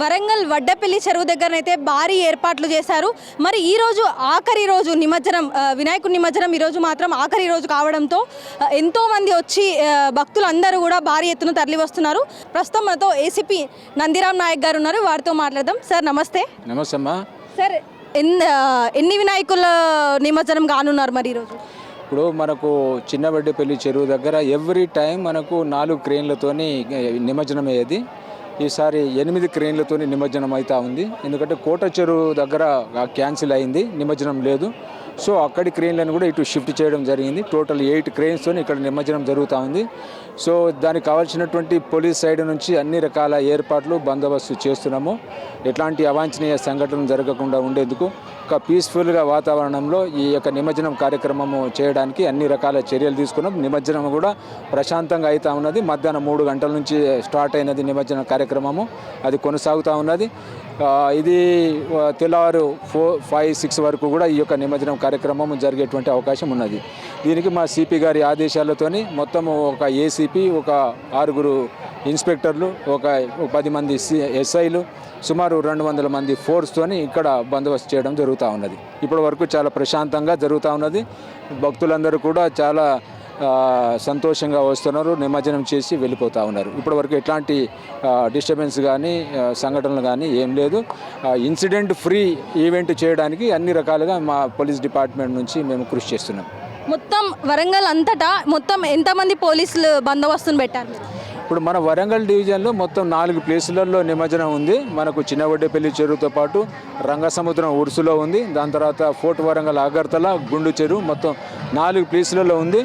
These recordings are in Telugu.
వరంగల్ వడ్డపల్లి చెరువు దగ్గరనైతే భారీ ఏర్పాట్లు చేశారు. మరి ఈ రోజు ఆఖరి రోజు నిమజ్జనం వినాయకుడి నిమజ్జనం ఈ రోజు మాత్రం ఆఖరి రోజు కావడంతో ఆ, ఎంతో మంది వచ్చి భక్తులందరూ కూడా భారీ ఎత్తున తరలి వస్తున్నారు. ప్రస్తుతం మనతో ఏసీపీ నందిరామ్ నాయక్ గారు ఉన్నారు. వారితో మాట్లాడదాం. సార్ నమస్తే. నమస్తే అమ్మా. సార్ ఎన్ని వినాయకుల నిమజ్జనం కానున్నారు మరి ఈరోజు ఇప్పుడు మనకు చిన్నబడ్డపల్లి చెరువు దగ్గర ఎవ్రీ టైం మనకు నాలుగు క్రెయిన్లతోని నిమజ్జనం అయ్యేది ఈసారి ఎనిమిది క్రెయిన్లతో నిమజ్జనం అవుతా ఉంది. ఎందుకంటే కోట చెరువు దగ్గర క్యాన్సిల్ అయింది. నిమజ్జనం లేదు. సో అక్కడి క్రెయిన్లను కూడా ఇటు షిఫ్ట్ చేయడం జరిగింది. టోటల్ ఎయిట్ క్రెయిన్స్తో ఇక్కడ నిమజ్జనం జరుగుతూ ఉంది. సో దానికి కావాల్సినటువంటి పోలీస్ సైడ్ నుంచి అన్ని రకాల ఏర్పాట్లు బందోబస్తు చేస్తున్నాము. ఎట్లాంటి అవాంఛనీయ సంఘటనలు జరగకుండా ఉండేందుకు ఒక పీస్ఫుల్గా వాతావరణంలో ఈ యొక్క నిమజ్జనం కార్యక్రమము చేయడానికి అన్ని రకాల చర్యలు తీసుకున్నాం. నిమజ్జనం కూడా ప్రశాంతంగా అవుతూ ఉన్నది. మధ్యాహ్నం మూడు గంటల నుంచి స్టార్ట్ అయినది నిమజ్జన కార్యక్రమము. అది కొనసాగుతూ ఉన్నది. ఇది తెల్లవారు ఫోర్ ఫైవ్ సిక్స్ వరకు కూడా ఈ యొక్క నిమజ్జనం కార్యక్రమం జరిగేటువంటి అవకాశం ఉన్నది. దీనికి మా సిపి గారి ఆదేశాలతోని మొత్తం ఒక ఏసీపీ ఒక ఆరుగురు ఇన్స్పెక్టర్లు ఒక పది మంది సి ఎస్ఐలు సుమారు రెండు వందల మంది ఫోర్స్తోని ఇక్కడ బందోబస్తు చేయడం జరుగుతూ ఉన్నది. ఇప్పటి వరకు చాలా ప్రశాంతంగా జరుగుతూ ఉన్నది. భక్తులందరూ కూడా చాలా సంతోషంగా వస్తున్నారు నిమజ్జనం చేసి వెళ్ళిపోతూ ఉన్నారు. ఇప్పటివరకు ఎట్లాంటి డిస్టర్బెన్స్ కానీ సంఘటనలు కానీ ఏం లేదు. ఇన్సిడెంట్ ఫ్రీ ఈవెంట్ చేయడానికి అన్ని రకాలుగా మా పోలీస్ డిపార్ట్మెంట్ నుంచి మేము కృషి చేస్తున్నాం. మొత్తం వరంగల్ అంతటా మొత్తం ఎంతమంది పోలీసులు బందోబస్తును పెట్టారు? ఇప్పుడు మన వరంగల్ డివిజన్లో మొత్తం నాలుగు ప్లేసులలో నిమజ్జనం ఉంది. మనకు చిన్నవడ్డేపల్లి చెరువుతో పాటు రంగసముద్రం ఉరుసులో ఉంది. దాని తర్వాత ఫోర్ట్ వరంగల్ అగర్తల గుండు చెరువు మొత్తం నాలుగు ప్లేసులలో ఉంది.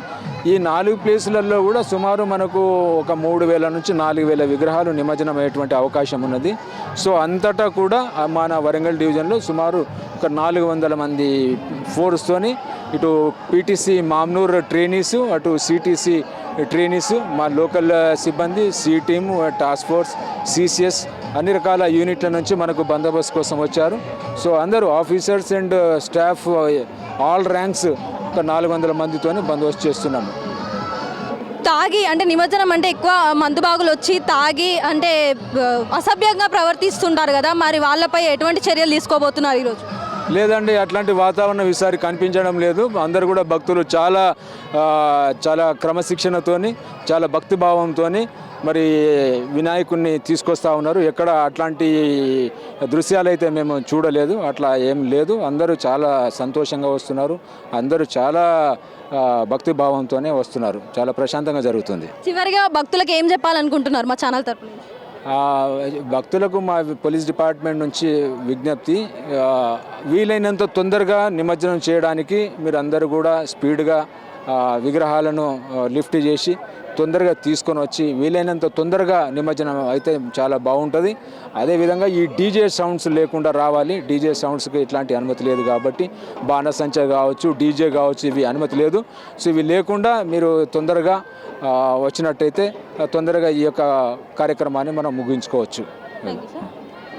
ఈ నాలుగు ప్లేసులలో కూడా సుమారు మనకు ఒక మూడు వేల నుంచి నాలుగు వేల విగ్రహాలు నిమజ్జనం అయ్యేటువంటి అవకాశం ఉన్నది. సో అంతటా కూడా మన వరంగల్ డివిజన్లో సుమారు ఒక నాలుగు వందల మంది ఫోర్స్తోని ఇటు పీటీసీ మామ్నూర్ ట్రైనీస్ అటు సిటీసీ ట్రైనీస్ మా లోకల్ సిబ్బంది C team task force CCS అన్ని రకాల యూనిట్ల నుంచి మనకు బందోబస్తు కోసం వచ్చారు. సో అందరూ officers and staff all ranks ఒక నాలుగు వందల మందితోని బందోబస్తు చేస్తున్నాము తాగి అంటే నిమజ్జనం అంటే ఎక్కువ మందుబాగులు వచ్చి తాగి అంటే అసభ్యంగా ప్రవర్తిస్తుంటారు కదా మరి వాళ్ళపై ఎటువంటి చర్యలు తీసుకోబోతున్నారు ఈరోజు? లేదండి అట్లాంటి వాతావరణం ఈసారి కనిపించడం లేదు. అందరు కూడా భక్తులు చాలా చాలా క్రమశిక్షణతోని చాలా భక్తిభావంతోని మరి వినాయకుడిని తీసుకొస్తా ఉన్నారు. ఎక్కడ అట్లాంటి దృశ్యాలు అయితే మేము చూడలేదు. అట్లా ఏం లేదు. అందరూ చాలా సంతోషంగా వస్తున్నారు. అందరూ చాలా ఆ, భక్తిభావంతోనే వస్తున్నారు. చాలా ప్రశాంతంగా జరుగుతుంది. చివరిగా భక్తులకు ఏం చెప్పాలనుకుంటున్నారు మా ఛానల్ తరపున ఆ, భక్తులకు మా పోలీస్ డిపార్ట్మెంట్ నుంచి విజ్ఞప్తి వీలైనంత తొందరగా నిమజ్జనం చేయడానికి మీరు అందరూ కూడా స్పీడ్గా విగ్రహాలను లిఫ్ట్ చేసి తొందరగా తీసుకొని వచ్చి వీలైనంత తొందరగా నిమజ్జనం అయితే చాలా బాగుంటుంది. అదేవిధంగా ఈ డీజే సౌండ్స్ లేకుండా రావాలి. డీజే సౌండ్స్కి ఇట్లాంటి అనుమతి లేదు కాబట్టి బాణసంచ కావచ్చు డీజే కావచ్చు ఇవి అనుమతి లేదు. సో ఇవి లేకుండా మీరు తొందరగా వచ్చినట్టయితే తొందరగా ఈ యొక్క కార్యక్రమాన్ని మనం ముగించుకోవచ్చు.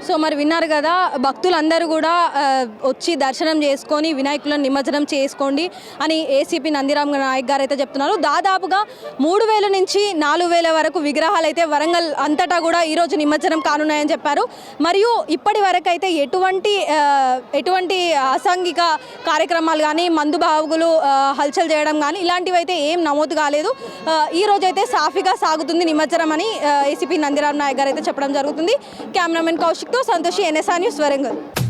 సో మరి విన్నారు కదా భక్తులందరూ కూడా వచ్చి దర్శనం చేసుకొని వినాయకులను నిమజ్జనం చేసుకోండి అని ఏసీపీ నందిరామ్ నాయక్ గారు అయితే చెప్తున్నారు. దాదాపుగా మూడు వేల నుంచి నాలుగు వేల వరకు విగ్రహాలు అయితే వరంగల్ అంతటా కూడా ఈరోజు నిమజ్జనం కానున్నాయని చెప్పారు. మరియు ఇప్పటి వరకు అయితే ఎటువంటి ఎటువంటి అసాంఘిక కార్యక్రమాలు కానీ మందు బావుగులు హల్చల్ చేయడం కానీ ఇలాంటివి అయితే ఏం నమోదు కాలేదు. ఈ రోజు అయితే సాఫీగా సాగుతుంది నిమజ్జనం అని ఏసీపీ నందిరామ్ నాయక్ గారు అయితే చెప్పడం జరుగుతుంది. కెమెరామెన్ కౌశిక్ सतोष सतोषी एन न्यूज़ वरंगल